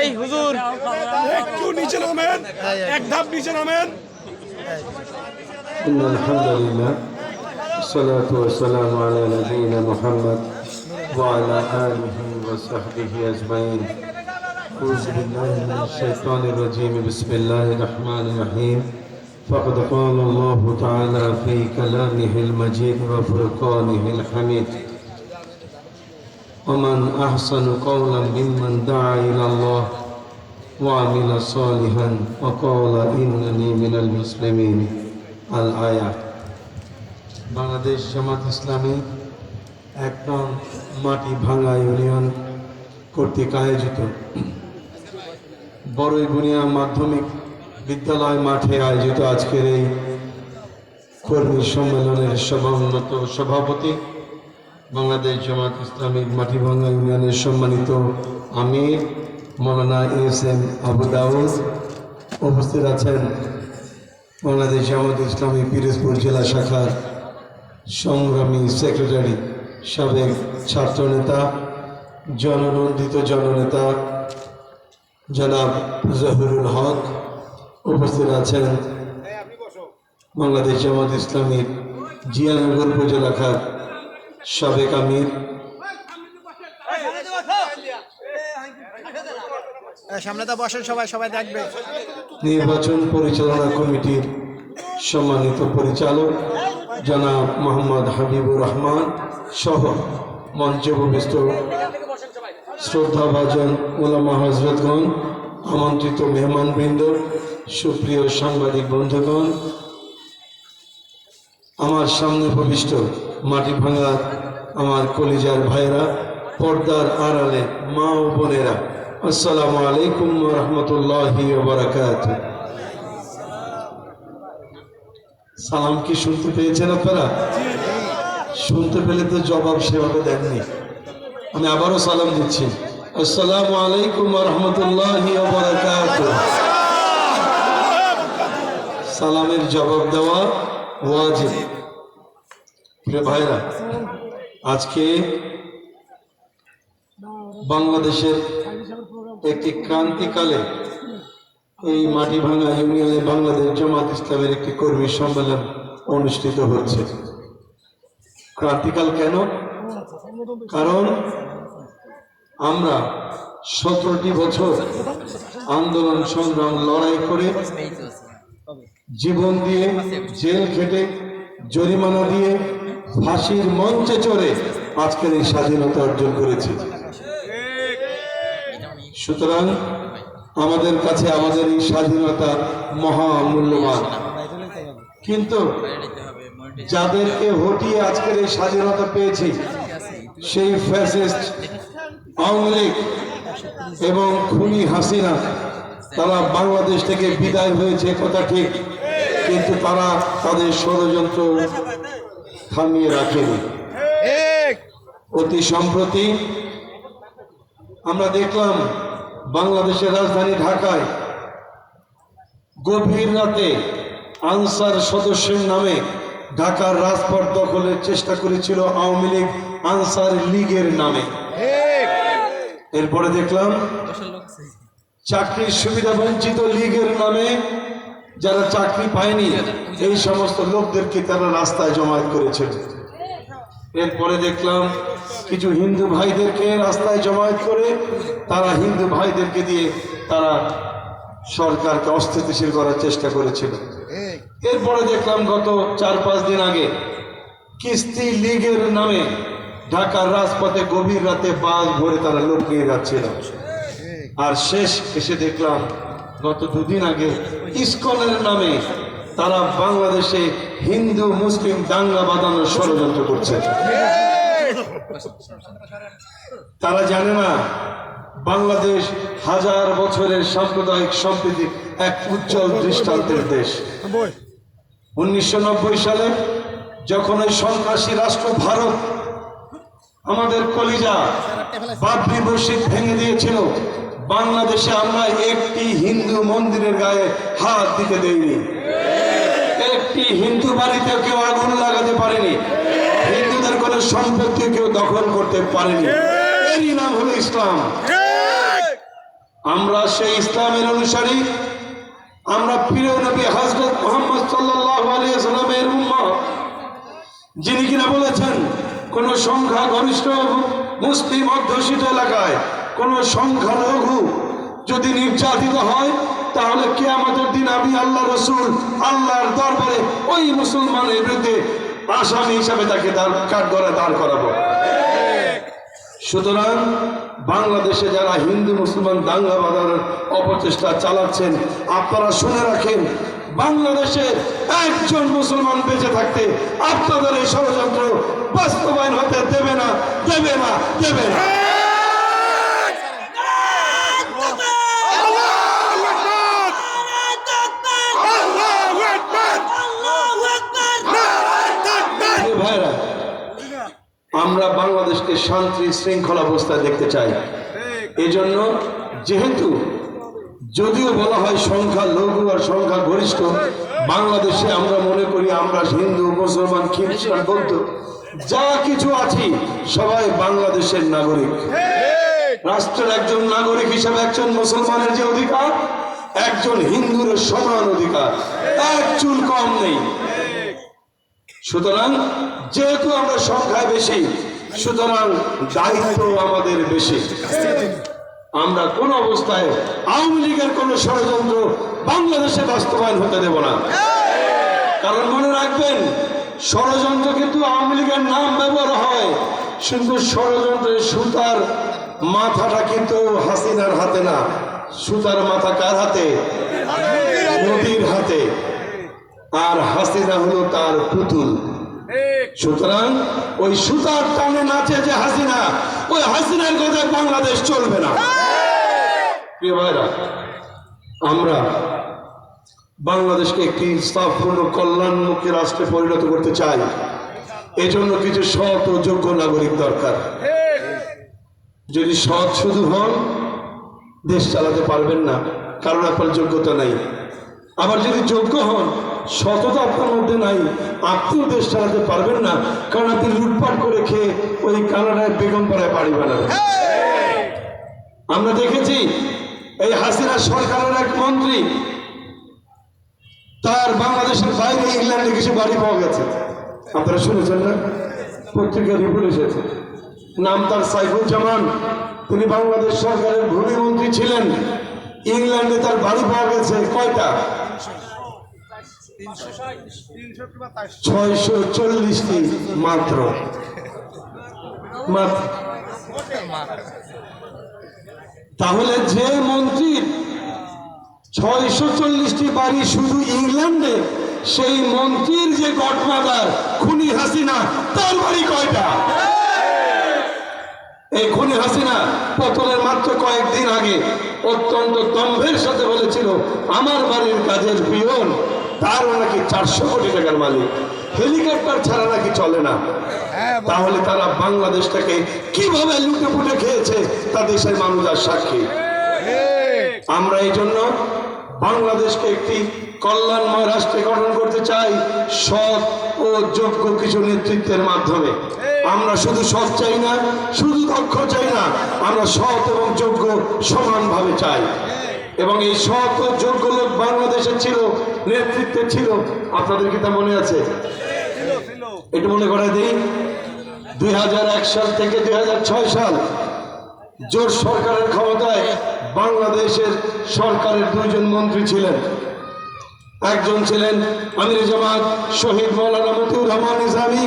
এই হুজুর একটু নিচে নামেন এক ধাপ নিচে নামেন إن الحمد لله والصلاة والسلام على نبينا محمد وعلى آله وصحبه أجمعين أعوذ بالله من الشيطان الرجيم بسم الله الرحمن الرحيم فقد قال الله تعالى في كلامه المجيد وفرقانه الحميد ومن أحسن قولا ممن دعا إلى الله وعمل صالحا وقال إنني من المسلمين الآية বাংলাদেশ জামাত ইসলামী এক নং মাটি ভাঙা ইউনিয়ন কর্তৃক আয়োজিত বড়ইগুনিয়া মাধ্যমিক বিদ্যালয় মাঠে আয়োজিত আজকের এই কর্মী সম্মেলনের সভান্নত সভাপতি বাংলাদেশ জামাত ইসলামী মাটিভাঙ্গা ইউনিয়নের সম্মানিত আমির মৌলানা এস এম আবু দাউদ উপস্থিত আছেন বাংলাদেশ জামাত ইসলামী পিরোজপুর জেলা শাখার সংগ্রামী সেক্রেটারি, সাবেক ছাত্রনেতা, জননন্দিত জননেতা জনাব জহুরুল হক উপস্থিত আছেন বাংলাদেশ জামাত ইসলামীর জিয়ানগর উপজেলা খাত সাবেক আমির। সামনে তো বসেন সবাই সবাই দেখবে। নির্বাচন পরিচালনা কমিটির সম্মানিত পরিচালক জনাব মোহাম্মদ হাবিবুর রহমান সহ মঞ্চে উপবিষ্ট শ্রদ্ধাভাজন ওলামা হজরতগণ আমন্ত্রিত মেহমানবৃন্দ সুপ্রিয় সাংবাদিক বন্ধুগণ আমার সামনে উপবিষ্ট মাটি ভাঙার আমার কলিজার ভাইরা পর্দার আড়ালে মা ও বোনেরা, আসসালামু আলাইকুম রহমতুল্লাহি সালাম কি শুনতে পেয়েছেন আপনারা? শুনতে পেলে তো জবাব সেভাবে দেননি। আমি আবারও সালাম দিচ্ছি। আসসালামু আলাইকুম রহমতুল্লাহি বারাকাত সালামের জবাব দেওয়া ওয়াজিব। প্রিয় ভাইরা, আজকে বাংলাদেশের একটি ক্রান্তিকালে এই মাটি ভাঙা ইউনিয়নে বাংলাদেশ জামাত ইসলামের একটি কর্মী সম্মেলন অনুষ্ঠিত হচ্ছে। ক্রান্তিকাল কেন? কারণ আমরা সতেরোটি বছর আন্দোলন, সংগ্রাম, লড়াই করে জীবন দিয়ে জেল খেটে জরিমানা দিয়ে ফাঁসির মঞ্চে চড়ে আজকের এই স্বাধীনতা অর্জন করেছি। সুতরাং আমাদের কাছে আমাদের এই স্বাধীনতা মহামূল্যবান। কিন্তু যাদেরকে হটিয়ে আজকের এই স্বাধীনতা পেয়েছি, সেই ফ্যাসিস্ট, আওয়ামী এবং খুনি হাসিনা, তারা বাংলাদেশ থেকে বিদায় হয়েছে কথা ঠিক। কিন্তু তারা তাদের ষড়যন্ত্র থামিয়ে রাখেনি অতি সম্প্রতি আমরা দেখলাম বাংলাদেশের রাজধানী ঢাকায় গভীর রাতে আনসার সদস্যের নামে ঢাকার রাজপথ দখলের চেষ্টা করেছিল আওয়ামী লীগ আনসার লীগের নামে। এরপরে দেখলাম চাকরির সুবিধা বঞ্চিত লীগের নামে যারা চাকরি পায়নি, এই সমস্ত লোকদেরকে তারা রাস্তায় জমায়েত করেছিল এরপরে দেখলাম কিছু হিন্দু ভাইদেরকে রাস্তায় জমায়েত করে, তারা হিন্দু ভাইদেরকে দিয়ে তারা সরকারকে অস্থিতিশীল করার চেষ্টা করেছিল। এরপরে দেখলাম গত চার পাঁচ দিন আগে কিস্তি লীগের নামে ঢাকার রাজপথে গভীর রাতে বাস ভরে তারা লোক নিয়ে যাচ্ছিল। আর শেষ এসে দেখলাম গত দুদিন আগে ইস্কনের নামে তারা বাংলাদেশে হিন্দু, মুসলিম, দাঙ্গা বাঁধানোর ষড়যন্ত্র করছে। তারা জানে না, বাংলাদেশ হাজার বছরের সাম্প্রদায়িক সম্প্রীতির এক উজ্জ্বল দৃষ্টান্তের দেশ। উনিশশো নব্বই সালে যখন ওই সন্ত্রাসী রাষ্ট্র ভারত আমাদের কলিজা বাবরি মসজিদ ভেঙে দিয়েছিল বাংলাদেশে আমরা একটি হিন্দু মন্দিরের গায়ে হাত দিতে দেইনি। একটি হিন্দু বাড়িতে কেউ আগুন লাগাতে পারেনি। হিন্দুদের কোনো সম্পত্তি কেউ দখল করতে পারেনি। এরই নাম হলো ইসলাম। আমরা সেই ইসলামের অনুসারী। আমরা প্রিয় নবী হজরত মোহাম্মদ সাল্লাল্লাহু আলাইহি সাল্লামের যিনি কিনা বলেছেন, কোন সংখ্যা গরিষ্ঠ মুসলিম অধ্যুষিত এলাকায় কোন সংখ্যালঘু যদি নির্যাতিত হয়, তাহলে কে আমাদের দিন আমি আল্লাহ রসুল, আল্লাহর দরবারে ওই মুসলমানের বিরুদ্ধে আসামি হিসাবে তাকে দাঁড় কাঠ করে দাঁড় করাবো। সুতরাং বাংলাদেশে যারা হিন্দু, মুসলমান দাঙ্গা বাঁধানোর অপচেষ্টা চালাচ্ছেন, আপনারা শুনে রাখেন, বাংলাদেশে একজন মুসলমান বেঁচে থাকতে আপনাদের এই ষড়যন্ত্র বাস্তবায়ন হতে দেবে না দেবে না দেবে না। আমরা বাংলাদেশকে শান্তি শৃঙ্খলা অবস্থায় দেখতে চাই। এই জন্য যেহেতু যদিও বলা হয় সংখ্যা লঘু আর সংখ্যা গরিষ্ঠ, বাংলাদেশে আমরা মনে করি আমরা হিন্দু, মুসলমান, খ্রিস্টান, বৌদ্ধ, যা কিছু আছি, সবাই বাংলাদেশের নাগরিক। রাষ্ট্রের একজন নাগরিক হিসেবে একজন মুসলমানের যে অধিকার, একজন হিন্দুর সমান অধিকার এক চুল কম নেই। সুতরাং যেহেতু আমরা সংখ্যায় বেশি, সুতরাং দায়িত্ব আমাদের বেশি। আমরা কোন অবস্থায় আওয়ামী লীগের কোন ষড়যন্ত্র বাংলাদেশে বাস্তবায়ন হতে দেব না। কারণ মনে রাখবেন, ষড়যন্ত্র কিন্তু আওয়ামী লীগের নাম ব্যবহার হয় কিন্তু ষড়যন্ত্রের সুতার মাথাটা কিন্তু হাসিনার হাতে না। সুতার মাথা কার হাতে? নদীর হাতে। আর হাসিনা হলো তার পুতুল। সুতরাং ওই সুতার টানে নাচে যে হাসিনা ওই হাসিনার কথা বাংলাদেশ চলবে না। প্রিয় ভাইরা আমরা বাংলাদেশকে একটি ইনসাফপূর্ণ কল্যাণমুখী রাষ্ট্রে পরিণত করতে চাই। এজন্য কিছু সৎ ও যোগ্য নাগরিক দরকার। যদি সৎ শুধু হন দেশ চালাতে পারবেন না কারণ আপনার যোগ্যতা নাই। আবার যদি যোগ্য হন সততা আপনার মধ্যে নাই আপনিও চালাতে পারবেন না, কারণ আপনি লুটপাট করে খেয়ে ওই কানাডায় বেগম পাড়ায় বাড়ি বানাবেন আমরা দেখেছি এই হাসিনা সরকারের এক মন্ত্রী, তার বাংলাদেশের বাইরে ইংল্যান্ডে কিছু বাড়ি পাওয়া গেছে। আপনারা শুনেছেন না? পত্রিকা রিপোর্ট এসেছে। নাম তার সাইফুল জামান তিনি বাংলাদেশ সরকারের ভূমি মন্ত্রী ছিলেন। ইংল্যান্ডে তার বাড়ি পাওয়া গেছে কয়টা? ছয়শো চল্লিশটি মাত্র। তাহলে যে মন্ত্রীর ছয়শো চল্লিশটি বাড়ি শুধু ইংল্যান্ডে, সেই মন্ত্রীর যে গডমাদার খুনি হাসিনা, তার বাড়ি কয়টা? এই খুনি হাসিনা পতনের মাত্র কয়েকদিন আগে অত্যন্ত দম্ভের সাথে বলেছিল, আমার বাড়ির কাজের পিয়ন তারও নাকি চারশো কোটি টাকার মালিক। হেলিকপ্টার ছাড়া নাকি চলে না। তাহলে তারা বাংলাদেশটাকে কীভাবে লুটে পুটে খেয়েছে তা দেশের মানুষ আর সাক্ষী। আমরা এই জন্য বাংলাদেশকে একটি কল্যাণময় রাষ্ট্রে গঠন করতে চাই সৎ ও যোগ্য কিছু নেতৃত্বের মাধ্যমে। আমরা শুধু সৎ চাই না শুধু দক্ষ চাই না আমরা সৎ এবং যোগ্য সমানভাবে চাই। এবং এই ও যোগ্য লোক বাংলাদেশে ছিল, নেতৃত্বে ছিল। আপনাদের কি তা মনে আছে? একটু মনে করে দিই, দুই সাল থেকে দুই সাল জোর সরকারের ক্ষমতায় বাংলাদেশের সরকারের দুইজন মন্ত্রী ছিলেন। একজন ছিলেন আমির জামাত শহীদ মৌলানা মতিউর রহমান ইসলামী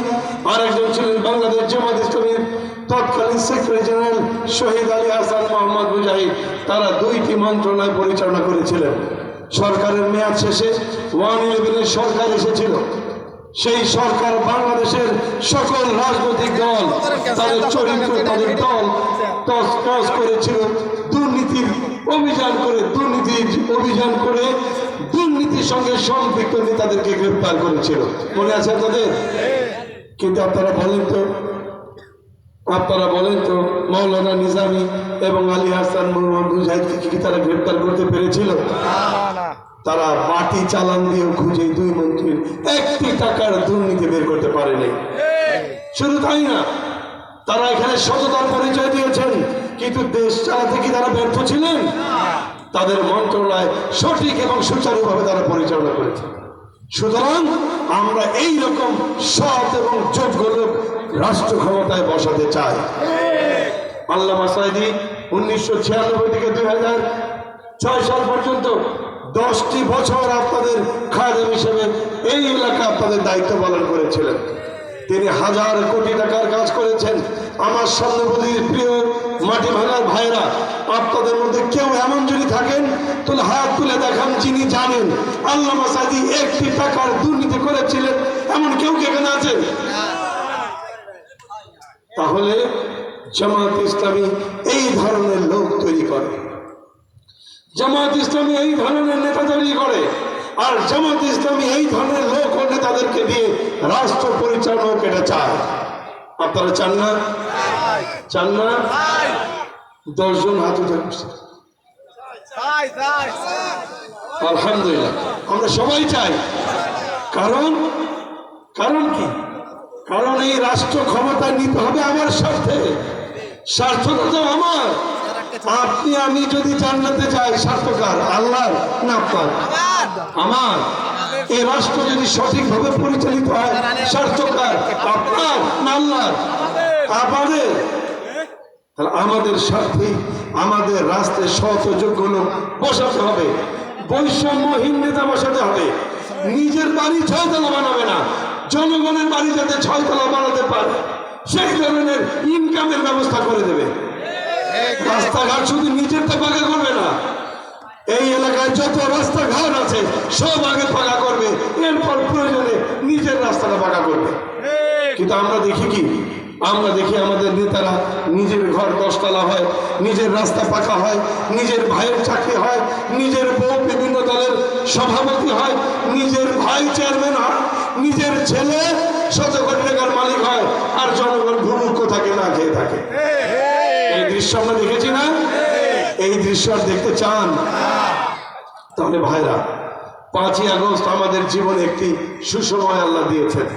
আর একজন ছিলেন বাংলাদেশ জামাত ইসলামীর তৎকালীন সেক্রেটারি জেনারেল শহীদ আলী হাসান মোহাম্মদ মুজাহিদ, তারা দুইটি মন্ত্রণালয় পরিচালনা করেছিলেন। সরকারের মেয়াদ শেষে ওয়ান ইলেভেনের সরকার এসেছিল। সেই সরকার বাংলাদেশের সকল রাজনৈতিক দল, তাদের চরিত্র, তাদের দল টস টস করেছিল। দুর্নীতির অভিযান করে, দুর্নীতির অভিযান করে দুর্নীতির সঙ্গে সম্পৃক্ত নেতাদেরকে গ্রেপ্তার করেছিল। মনে আছে আপনাদের? কিন্তু আপনারা বলেন তো আপনারা বলেন তো মৌলানা নিজামী এবং আলী হাসান মোহাম্মদ মুজাহিদকে কি তারা গ্রেপ্তার করতে পেরেছিল? তারা পার্টি চালান দিয়েও খুঁজে দুই মন্ত্রীর একটি টাকার দুর্নীতি বের করতে পারেনি। শুধু তাই না তারা এখানে সততার পরিচয় দিয়েছেন কিন্তু দেশ চালাতে কি তারা ব্যর্থ ছিলেন? তাদের মন্ত্রণালয় সঠিক এবং সুচারুভাবে তারা পরিচালনা করেছে। সুতরাং আমরা এই রকম সৎ এবং যোগ্য লোক রাষ্ট্র ক্ষমতায় বসাতে চাই আল্লাহ মাসাইদি উনিশশো ছিয়ানব্বই থেকে দুই হাজার ছয় সাল পর্যন্ত দশটি বছর আপনাদের খাদেম হিসেবে এই এলাকা আপনাদের দায়িত্ব পালন করেছিলেন। তিনি হাজার কোটি টাকার কাজ করেছেন। আমার সামনে প্রিয় মাটি ভাঙার ভাইরা আপনাদের মধ্যে কেউ এমন যদি থাকেন, তাহলে হাত তুলে দেখান যিনি জানেন। আল্লাহ মাসাদি একটি টাকার দুর্নীতি করেছিলেন, এমন কেউ কি এখানে আছেন তাহলে জামাত ইসলামী এই ধরনের লোক তৈরি করে। জামাত ইসলামী এই ধরনের নেতা তৈরি করে আর জামাত ইসলামী এই ধরনের লোক ও নেতাদেরকে দিয়ে রাষ্ট্র পরিচালনা এটা চায়। আপনারা চান না? চান না? দশজন হাত উঠে আলহামদুলিল্লাহ। আমরা সবাই চাই। কারণ? কারণ কি? কারণ এই রাষ্ট্র ক্ষমতা নিতে হবে আমার স্বার্থে। স্বার্থটা তো আমার। আপনি, আমি যদি জান্নাতে যাই স্বার্থকার আল্লাহ না আপনার? আমার। এই রাষ্ট্র যদি সঠিকভাবে পরিচালিত হয় স্বার্থকার আপনার না আল্লাহর? আমাদের। তাহলে আমাদের স্বার্থে, আমাদের রাস্তায় শত যোগ্য লোক বসাতে হবে। বৈষম্যহীন নেতা বসাতে হবে। নিজের বাড়ি ছয়তলা বানাবে না। জনগণের বাড়ি যাতে ছয়তলা বাড়াতে পারে সেই ধরনের ইনকামের ব্যবস্থা করে দেবে। রাস্তাঘাট শুধু নিজের তো পাকা করবে না এই এলাকায় যত রাস্তাঘাট আছে সব আগে পাকা করবে এরপর প্রয়োজনে নিজের রাস্তাটা পাকা করবে। কিন্তু আমরা দেখি কি আমরা দেখি আমাদের নেতারা নিজের ঘর দশতলা হয়, নিজের রাস্তা পাকা হয়, নিজের ভাইয়ের চাকরি হয়, নিজের বউ বিভিন্ন দলের সভাপতি হয়, নিজের ভাই চেয়ারম্যান হয়, নিজের ছেলে শত কোটি টাকার মালিক হয়, আর জনগণ ভূমুক্ষ থাকে, না খেয়ে থাকে। এই দৃশ্য আমরা দেখেছি না? এই দৃশ্য আর দেখতে চান? তাহলে ভাইরা, পাঁচই আগস্ট আমাদের জীবনে একটি সুসময় আল্লাহ দিয়েছেন।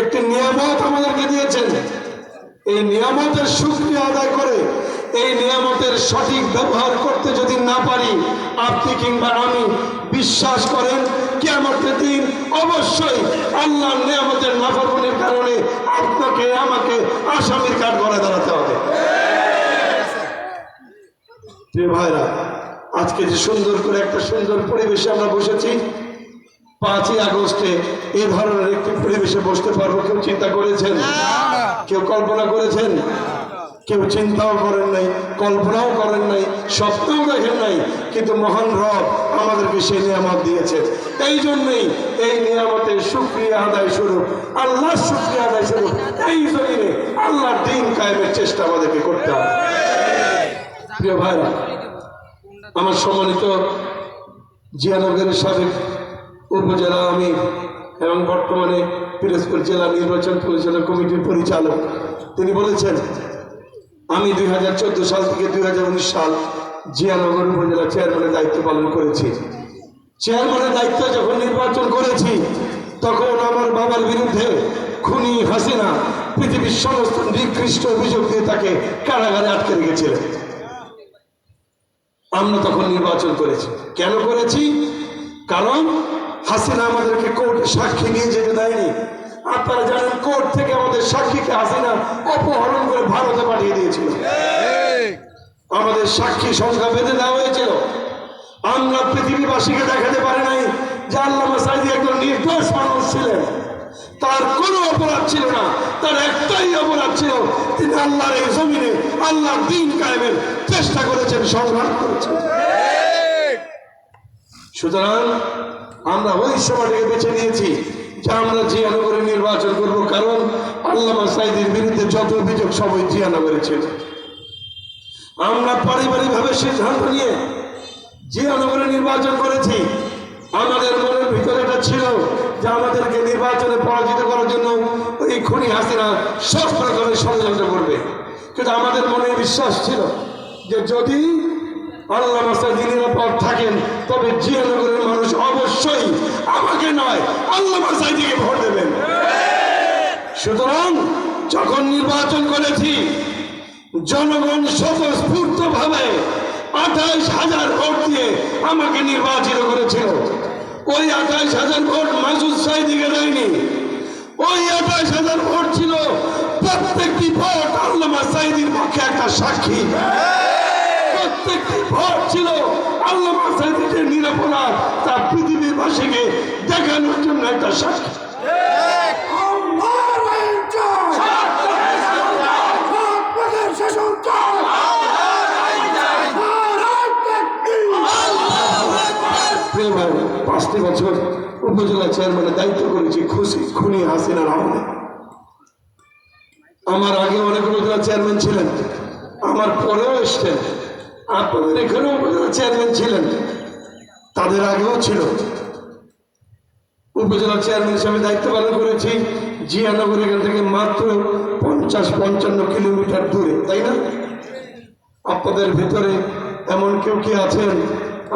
একটি নিয়ামত আমাদেরকে দিয়েছেন। এই নিয়ামতের সুক্রিয়া আদায় করে, এই নিয়ামতের সঠিক ব্যবহার করতে যদি না পারি, আপনি কিংবা আমি বিশ্বাস করেন কেমতের দিন অবশ্যই আল্লাহর নিয়ামতের নাফরমানির কারণে আপনাকে, আমাকে আসামির কাঠ গড়ে দাঁড়াতে হবে। ভাইরা, আজকে যে সুন্দর করে একটা সুন্দর পরিবেশে আমরা বসেছি পাঁচই আগস্টে এ ধরনের একটি পরিবেশে বসতে পারব কেউ চিন্তা করেছেন? কেউ কল্পনা করেছেন? কেউ চিন্তাও করেন নাই কল্পনাও করেন নাই স্বপ্নও দেখেন নাই কিন্তু মহান রব আমাদেরকে সেই নিয়ামত দিয়েছে। এই জন্যই এই নিয়ামতের সুক্রিয়া আদায় শুরু আল্লাহ সুক্রিয়া আদায় স্বরূপ এই জমিনে আল্লাহ দিন কায়েমের চেষ্টা আমাদেরকে করতে হবে। প্রিয় ভাইরা আমার সম্মানিত জিয়ানগরের সাবেক উপজেলা আমি এবং বর্তমানে পিরোজপুর জেলা নির্বাচন পরিচালনা কমিটির পরিচালক। তিনি বলেছেন, আমি দুই হাজার চোদ্দ সাল থেকে দুই হাজার উনিশ সাল জিয়ানগর উপজেলা চেয়ারম্যানের দায়িত্ব পালন করেছি। চেয়ারম্যানের দায়িত্ব যখন নির্বাচন করেছি, তখন আমার বাবার বিরুদ্ধে খুনি হাসিনা পৃথিবীর সমস্ত নিকৃষ্ট অভিযোগ দিয়ে তাকে কারাগারে আটকে রেখেছিলেন। আমরা তখন নির্বাচন করেছি। কেন করেছি? কারণ হাসিনা আমাদেরকে কোর্টে সাক্ষী নিয়ে যেতে দেয়নি। আপনারা জানেন, কোর্ট থেকে আমাদের সাক্ষীকে হাসিনা অপহরণ করে ভারতে পাঠিয়ে দিয়েছিল। আমাদের সাক্ষী সংখ্যা বেঁধে দেওয়া হয়েছিল। আমরা পৃথিবীবাসীকে দেখাতে পারি নাই যে আল্লাহ সাইদি একজন নির্দোষ মানুষ ছিলেন। তার কোনো অপরাধ ছিল না, তার একটাই অপরাধ ছিল, তিনি আল্লাহর এই জমিনে আল্লাহর দিন কায়েমের চেষ্টা করেছেন, সংগ্রাম করেছেন। সুতরাং আমরা ওই সময়টাকে বেছে নিয়েছি যে আমরা জিয়ানগরে নির্বাচন করব, কারণ আল্লামা সাইদির বিরুদ্ধে যত অভিযোগ সবই জিয়ানগরে ছিল। আমরা পারিবারিকভাবে সিদ্ধান্ত নিয়ে জিয়ানগরে নির্বাচন করেছি। আমাদের মনের ভিতরে এটা ছিল যে আমাদেরকে নির্বাচনে পরাজিত করার জন্য এই খুনি হাসিনা সব প্রকারের ষড়যন্ত্র করবে। কিন্তু আমাদের মনে বিশ্বাস ছিল যে যদি আল্লাহ মাসাজি নিরাপদ থাকেন, তবে জিয়ানগরের মানুষ অবশ্যই আমাকে নয়, আল্লাহ মাসাজিকে ভোট দেবেন। সুতরাং যখন নির্বাচন করেছি, জনগণ স্বতঃস্ফূর্ত ভাবে আঠাইশ হাজার ভোট দিয়ে আমাকে নির্বাচিত করেছিল। ওই আঠাইশ হাজার ভোট মাসুদ সাইদিকে দেয়নি। ওই আঠাইশ হাজার ভোট ছিল প্রত্যেকটি ভোট আল্লামা সাইদির পক্ষে একটা সাক্ষী। প্রত্যেকটি ভোট ছিল। আল্লামা সাইদির যে নিরাপরাধ তা পৃথিবীর বাসীকে দেখানোর জন্য একটা সাক্ষী। পাঁচটি বছর উপজেলা চেয়ারম্যানের দায়িত্ব করেছি খুশি, খুনি হাসিনার আমলে আমার আগে অনেক উপজেলা চেয়ারম্যান ছিলেন, আমার পরেও এসছেন। আপনাদের এখানেও উপজেলা চেয়ারম্যান ছিলেন। তাদের আগেও ছিল। উপজেলা চেয়ারম্যান হিসেবে দায়িত্ব পালন করেছি। জিয়ানগর এখান থেকে মাত্র পঞ্চাশ পঞ্চান্ন কিলোমিটার দূরে, তাই না? আপনাদের ভিতরে এমন কেউ কি আছেন?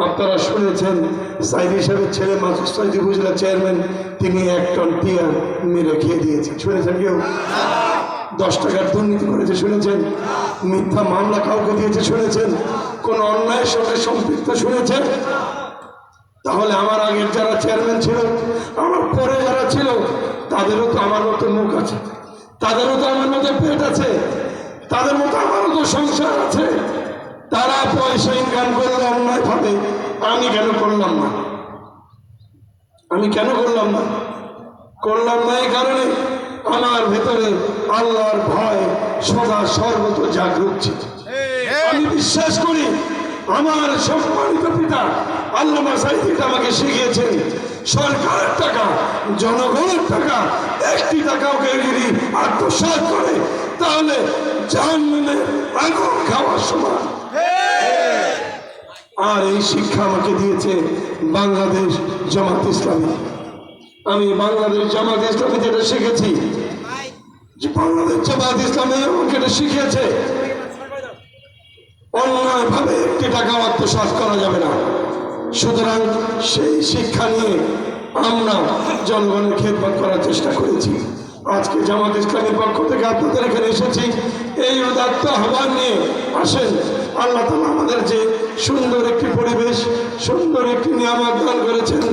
আপনারা শুনেছেন, সাইদি হিসাবে ছেলে মাসুদ সাইদি উপজেলা চেয়ারম্যান, তিনি এক টন টিয়ার মেরে খেয়ে দিয়েছেন। শুনেছেন কেউ? দশ টাকার দুর্নীতি করেছে, শুনেছেন? মিথ্যা মামলা কাউকে দিয়েছে, শুনেছেন? কোন অন্যায়ের সঙ্গে সম্পৃক্ত, শুনেছেন? তাহলে আমার আগের যারা চেয়ারম্যান ছিল, আমার পরে যারা ছিল, তাদেরও তো আমার মতো মুখ আছে। তাদেরও তো আমার মতো পেট আছে। তাদের মতো আমারও তো সংসার আছে। তারা পয়সা ইনকাম করলে অন্যায় ভাবে আমি কেন করলাম না? আমি কেন করলাম না? করলাম না এই কারণে আমার ভেতরে আল্লাহর ভয় সদা সর্বত জাগ্রত ছিল। আমি বিশ্বাস করি আমার সম্মানিত পিতা আল্লামা সাইদিটা আমাকে শিখিয়েছেন সরকারের টাকা জনগণের টাকা একটি টাকাও কেউ যদি আত্মসাৎ করে তাহলে জাহান্নামে আগুন খাওয়ার সময়। আর এই শিক্ষা আমাকে দিয়েছে বাংলাদেশ জামাত ইসলামী। আমি বাংলাদেশ জামাত ইসলামী যেটা শিখেছি, যে বাংলাদেশ জামাত ইসলামী আমাকে এটা শিখিয়েছে, অন্যায়ভাবে একটি টাকা আত্মসাৎ করা যাবে না। সুতরাং সেই শিক্ষা নিয়ে আমরা জনগণের খেদমত করার চেষ্টা করেছি। আজকে জামাত ইসলামের পক্ষ থেকে আপনাদের এখানে এসেছি। এই উদাত্ত আহ্বান নিয়ে আসেন আল্লাহ তালা আমাদের যে সুন্দর একটি পরিবেশ, সুন্দর একটি নিয়ামত দান করেছেন,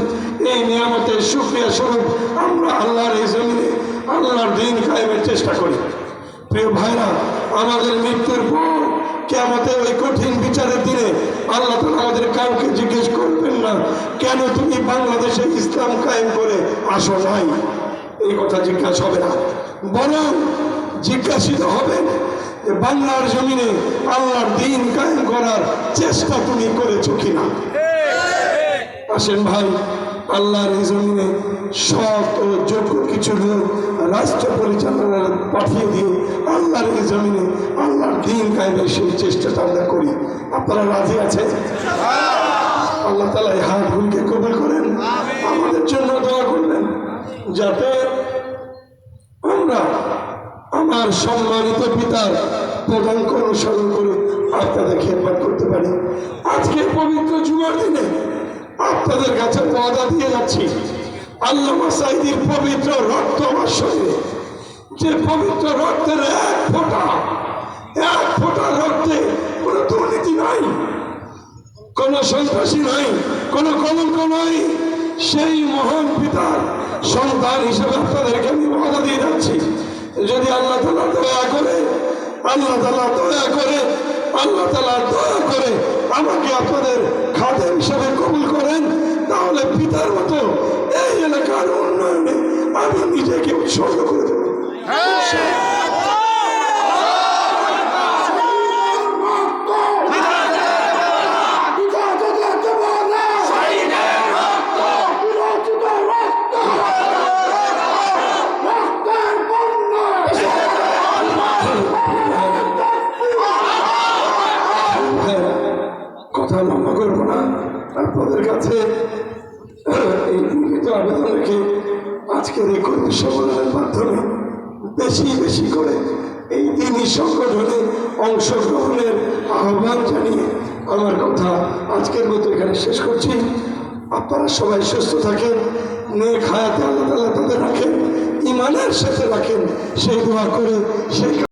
এই নিয়ামতের সুক্রিয়া স্বরূপ আমরা আল্লাহর এই জমিনে, আল্লাহর দিন কায়েমের চেষ্টা করি। প্রিয় ভাইরা, আমাদের মৃত্যুর পর কেমতে ওই কঠিন বিচারের দিনে আল্লাহ তালা আমাদের কাউকে জিজ্ঞেস করবেন না, কেন তুমি বাংলাদেশে ইসলাম কায়েম করে আসো নাই? এই কথা জিজ্ঞাসা হবে না। বরং জিজ্ঞাসিত হবেন বাংলার জমিনে আল্লাহর দিন কায়েম করার চেষ্টা তুমি করেছ কিনা? আসেন ভাই, আল্লাহর এই জমিনে সৎ ও যোগ্য কিছু লোক রাষ্ট্র পরিচালনা পাঠিয়ে দিয়ে আল্লাহর এই জমিনে আল্লাহর দিন কায়েমের সেই চেষ্টাটা আমরা করি। আপনারা রাজি আছেন? আল্লাহ তালা এই হাতগুলিকে কবুল করেন। আমাদের জন্য দোয়া করবেন। যাতে আমরা আমার সম্মানিত পিতার পদাঙ্ক অনুসরণ করে আপনাদের খেদমত করতে পারি। আজকে পবিত্র জুমার দিনে আপনাদের কাছে ওয়াদা দিয়ে যাচ্ছি আল্লাহ সাইদির পবিত্র রক্ত আমার শরীরে যে পবিত্র রক্তের এক ফোঁটা এক ফোঁটা রক্তে কোনো দুর্নীতি নাই, কোন সন্ত্রাসী নাই, কোন কলঙ্ক নাই। সেই মহান পিতার সন্তান হিসেবে আপনাদেরকে আমি ওয়াদা দিয়ে যাচ্ছি। যদি আল্লাহ তালা দয়া করে, আল্লাহ তালা দয়া করে, আল্লাহ তালা দয়া করে আমাকে আপনাদের খাদের হিসাবে কবুল করেন, তাহলে পিতার মতো এই এলাকার উন্নয়নে আমি নিজেকে উৎসর্গ করে দেবো। সম্মেলনের মাধ্যমে বেশি বেশি করে এই তিনি সংগঠনে অংশগ্রহণের আহ্বান জানিয়ে আমার কথা আজকের মতো এখানে শেষ করছি। আপনারা সবাই সুস্থ থাকেন, নেক হায়াতে আল্লাহ তাদের রাখেন ইমানের সাথে রাখেন, সেই দোয়া করে সেই